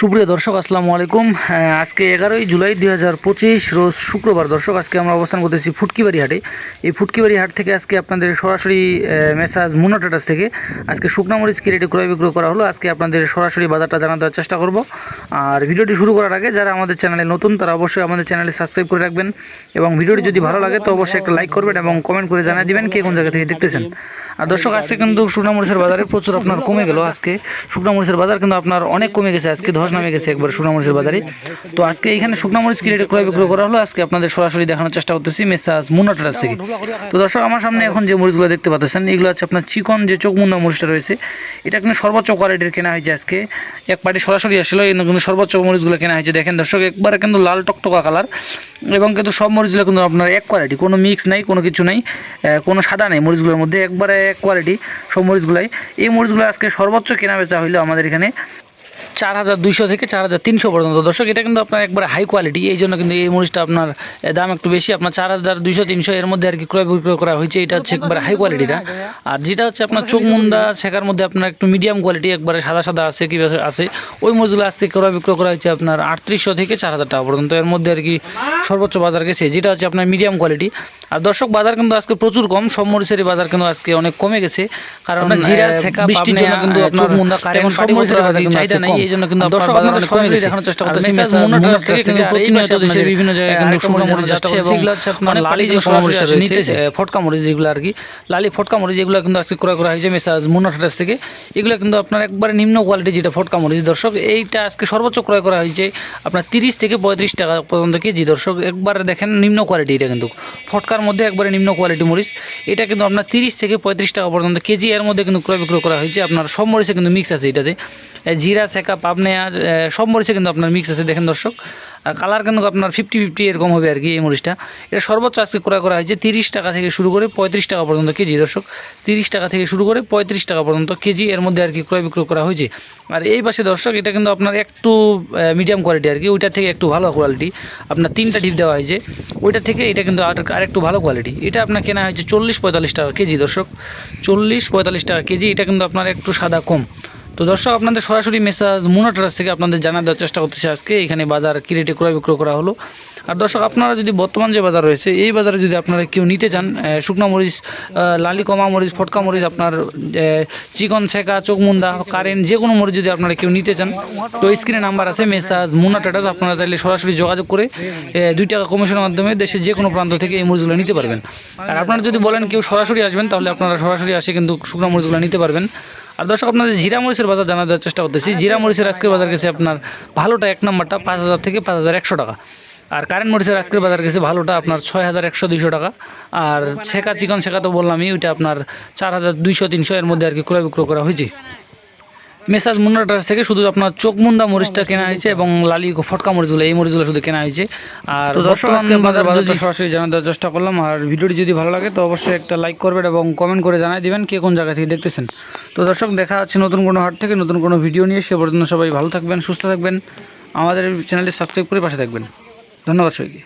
সুপ্রিয় দর্শক, আসসালামু আলাইকুম। আজকে এগারোই জুলাই দুই হাজার পঁচিশ, রোজ শুক্রবার। দর্শক, আজকে আমরা অবস্থান করতেছি ফুটকিবাড়ি হাটে এই ফুটকিবাড়ি হাট থেকে আজকে আপনাদের সরাসরি মেসাজ মুনা টাটাস থেকে আজকে শুকনা মরিচ কি রেটে ক্রয় বিক্রয় করা হলো। আজকে আপনাদের সরাসরি বাজারটা জানার দেওয়ার চেষ্টা করব। আর ভিডিওটি শুরু করার আগে যারা আমাদের চ্যানেলে নতুন, তারা অবশ্যই আমাদের চ্যানেলে সাবস্ক্রাইব করে রাখবেন। এবং ভিডিওটি যদি ভালো লাগে, তো অবশ্যই একটা লাইক করবেন এবং কমেন্ট করে জানিয়ে দেবেন কে কোন জায়গা থেকে দেখতেছেন। আর দর্শক, আজকে কিন্তু শুকনামরিচের বাজারে প্রচুর আপনার কমে গেল। আজকে শুকনামরিচের বাজার কিন্তু আপনার অনেক কমে গেছে। আজকে ধস নামে গেছে একবার শুকনা মরিচের বাজারে। তো আজকে এখানে শুকনা মরিচ কি রেটে ক্রয় বিক্রয় করা হলো? আজকে আপনাদের সরাসরি দেখানোর চেষ্টা করতেছি মেসাজ মুন্না থেকে। তো দর্শক, আমার সামনে এখন যে মরিচগুলো দেখতে পাচ্ছেন, এগুলো হচ্ছে আপনার চিকন যে চোখ মুন্না মরিচটা রয়েছে, এটা কিন্তু সর্বোচ্চ কোয়ালিটির কেনা হয়েছে আজকে। এক পার্টি সরাসরি আসলো, এই কিন্তু সর্বোচ্চ মরিচগুলো কেনা হয়েছে। দেখেন দর্শক, একবারে কিন্তু লাল টকটকা কালার এবং কিন্তু সব মরিচগুলো কিন্তু আপনার এক কোয়ালিটি, কোনো মিক্স নাই, কোনো কিছু নাই কোনো সাদা নেই মরিচগুলোর মধ্যে, একবারে এক কোয়ালিটি সব মরিচগুলাই। এই মরিচগুলো আজকে সর্বোচ্চ কেনা বেচা হইল আমাদের এখানে চার হাজার দুইশো থেকে চার হাজার তিনশো পর্যন্ত। দর্শক এটা কিন্তু আপনার একবারে হাই কোয়ালিটি এই জন্য কিন্তু এই মরিচটা আপনার দাম একটু বেশি। আপনার চার হাজার দুইশো তিনশো এর মধ্যে আর কি ক্রয় বিক্রয় করা হয়েছে। এটা হচ্ছে একবারে হাই কোয়ালিটিটা আর যেটা হচ্ছে আপনার চোখ মুন্দা শেখার মধ্যে আপনার একটু মিডিয়াম কোয়ালিটি একবারে সাদা সাদা আছে কি আছে। ওই মরিচগুলো আজকে ক্রয় বিক্রয় করা হয়েছে আপনার আটত্রিশশো থেকে চার হাজার টাকা পর্যন্ত। এর মধ্যে আর কি সর্বোচ্চ বাজার গেছে। যেটা হচ্ছে আপনার মিডিয়াম কোয়ালিটি আর দর্শক বাজার কিন্তু আজকে প্রচুর কম। সব মরিচেরই বাজার কিন্তু আজকে অনেক কমে গেছে। কারণ জিরা শেখা বৃষ্টির জন্য কিন্তু আপনার মুন্দা কারেন্ট সব মরিচের বাজার কিন্তু চাহিদা নেই। এই জন্য কিন্তু দর্শক আপনারা সরাসরি দেখানোর চেষ্টা করতেছি। মেসাজ মুন্না টাটাস থেকে কিন্তু প্রতিনিয়ত দেশের বিভিন্ন জায়গায় কিন্তু শুকনো মরিচ যাচ্ছে এবং আপনার লালি যে শুকনো মরিচটা রয়েছে ফটকা মরিচ যেগুলো আর কি লালি ফটকা মরিচ যেগুলো কিন্তু আজকে ক্রয় করা হয়েছে মেসাজ মুন্না টাটাস থেকে এগুলো কিন্তু আপনার একবারে নিম্ন কোয়ালিটি যেটা ফটকা মরিচ। দর্শক এইটা আজকে সর্বোচ্চ ক্রয় করা হয়েছে আপনার তিরিশ থেকে পঁয়ত্রিশ টাকা পর্যন্ত কেজি। দর্শক একবারে দেখেন নিম্ন কোয়ালিটি এটা কিন্তু। ফটকার মধ্যে একবারে নিম্ন কোয়ালিটি মরিচ। এটা কিন্তু আপনার তিরিশ থেকে পঁয়ত্রিশ টাকা পর্যন্ত কেজি এর মধ্যে কিন্তু ক্রয় বিক্রয় করা হয়েছে। আপনার সব মরিচে কিন্তু মিক্স আছে এটাতে। জিরা, সেকা পাবনেয়া সব মরিচে কিন্তু আপনার মিক্স আছে, দেখেন দর্শক। কালার কিন্তু আপনার ফিফটি ফিফটি এরকম হবে আর কি এই মরিচটা। এটা সর্বোচ্চ আজকে ক্রয় করা হয়েছে তিরিশ টাকা থেকে শুরু করে পঁয়ত্রিশ টাকা পর্যন্ত কেজি, দর্শক। তিরিশ টাকা থেকে শুরু করে পঁয়ত্রিশ টাকা পর্যন্ত কেজি এর মধ্যে আর কি ক্রয় বিক্রয় করা হয়েছে। আর এই পাশে দর্শক, এটা কিন্তু আপনার একটু মিডিয়াম কোয়ালিটি আর কি। ওইটার থেকে একটু ভালো কোয়ালিটি আপনার তিনটা ডিপ দেওয়া হয়েছে। ওইটার থেকে এটা কিন্তু আর একটু ভালো কোয়ালিটি এটা আপনার কেনা হয়েছে চল্লিশ পঁয়তাল্লিশ টাকা কেজি, দর্শক। চল্লিশ পঁয়তাল্লিশ টাকা কেজি, এটা কিন্তু আপনার একটু সাদা কম। তো দর্শক, আপনাদের সরাসরি মেসাজ মুনা থেকে আপনাদের জানা দেওয়ার চেষ্টা করতেছি আজকে। এখানে বাজার কি রেটে ক্রয় বিক্রয় করা হলো। আর দর্শক, আপনারা যদি বর্তমান যে বাজার রয়েছে, এই বাজারে যদি আপনারা কেউ নিতে চান শুকনো মরিচ লালি কমা মরিচ, ফটকা মরিচ, আপনার চিকন শেখা, চোখমুন্দা, কারেন্ট যে কোনো মরিচ যদি আপনারা কেউ নিতে চান, তো স্ক্রিনে নাম্বার আছে মেসাজ মুনা টাটাস আপনারা চাইলে সরাসরি যোগাযোগ করে দুই টাকা কমিশনের মাধ্যমে দেশের যে কোনো প্রান্ত থেকে এই মরিচগুলো নিতে পারবেন। আর আপনারা যদি বলেন কেউ সরাসরি আসবেন, তাহলে আপনারা সরাসরি আসে কিন্তু শুকনো মরিচগুলো নিতে পারবেন। আর দর্শক, আপনাদের জিরা মরিচের বাজার জানা দেওয়ার চেষ্টা করতেছি। জিরা মরিচের আজকের বাজার গেছে আপনার ভালোটা এক নম্বরটা পাঁচ হাজার থেকে পাঁচ হাজার একশো টাকা। আর কারেন্ট মরিচের আজকের বাজার গেছে ভালোটা আপনার ছয় হাজার একশো দুইশো টাকা। আর শেখা চিকন শেখা তো বললামই, ওইটা আপনার চার হাজার দুইশো তিনশো এর মধ্যে আর কি ক্রয় বিক্রয় করা হয়েছে। মেসাজ মুন্না ট্রাস থেকে শুধু আপনার চোখ মুন্দা মরিচটা কেনা হয়েছে এবং লালি ফটকা মরিচগুলো এই মরিচগুলো শুধু কেনা হয়েছে। আর দর্শক বাজার বাজারটা সরাসরি জানা দেওয়ার চেষ্টা করলাম। আর ভিডিওটি যদি ভালো লাগে তো অবশ্যই একটা লাইক করবেন এবং কমেন্ট করে জানাই দিবেন কে কোন জায়গা থেকে দেখতেছেন। তো দর্শক দেখা যাচ্ছে নতুন কোনো হাট থেকে নতুন কোনো ভিডিও নিয়ে। সে পর্যন্ত সবাই ভালো থাকবেন সুস্থ থাকবেন। আমাদের চ্যানেলটি সাবস্ক্রাইব করে পাশে থাকবেন। ধন্যবাদ সবাইকে।